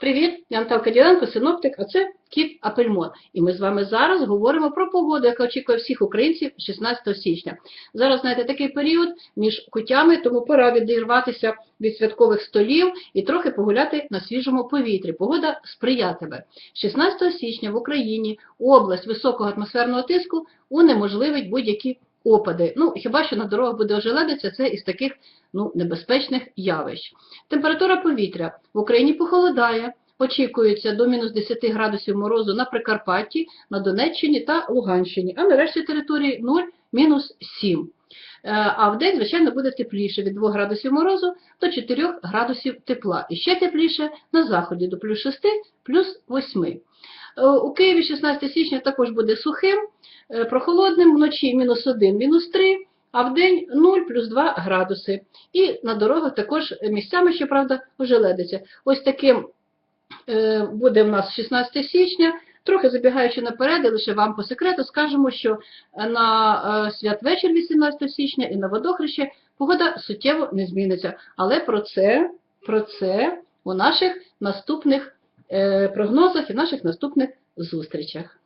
Привіт, я Наталка Діленко, синоптик, а це Кіт Апельмон. І ми з вами зараз говоримо про погоду, яка очікує всіх українців 16 січня. Зараз, знаєте, такий період між кутями, тому пора відірватися від святкових столів і трохи погуляти на свіжому повітрі. Погода сприятиме. 16 січня в Україні область високого атмосферного тиску унеможливить будь-які опади. Ну, хіба що на дорогах буде ожеледиться, це із таких ну, небезпечних явищ. Температура повітря в Україні похолодає, очікується до мінус 10 градусів морозу на Прикарпатті, на Донеччині та Луганщині, а нарешті території 0, мінус 7. Е, А в день, звичайно, буде тепліше від 2 градусів морозу до 4 градусів тепла. І ще тепліше на заході до плюс 6, плюс 8. Е, У Києві 16 січня також буде сухим, е, прохолодним, вночі мінус 1, мінус 3, а в день 0 плюс 2 градуси. І на дорогах також місцями, щоправда, ожеледиться. Ось таким буде в нас 16 січня. Трохи забігаючи наперед, лише вам по секрету скажемо, що на е, святвечір 18 січня і на водохреще погода суттєво не зміниться. Але про це, про це у наших наступних е, прогнозах і наших наступних зустрічах.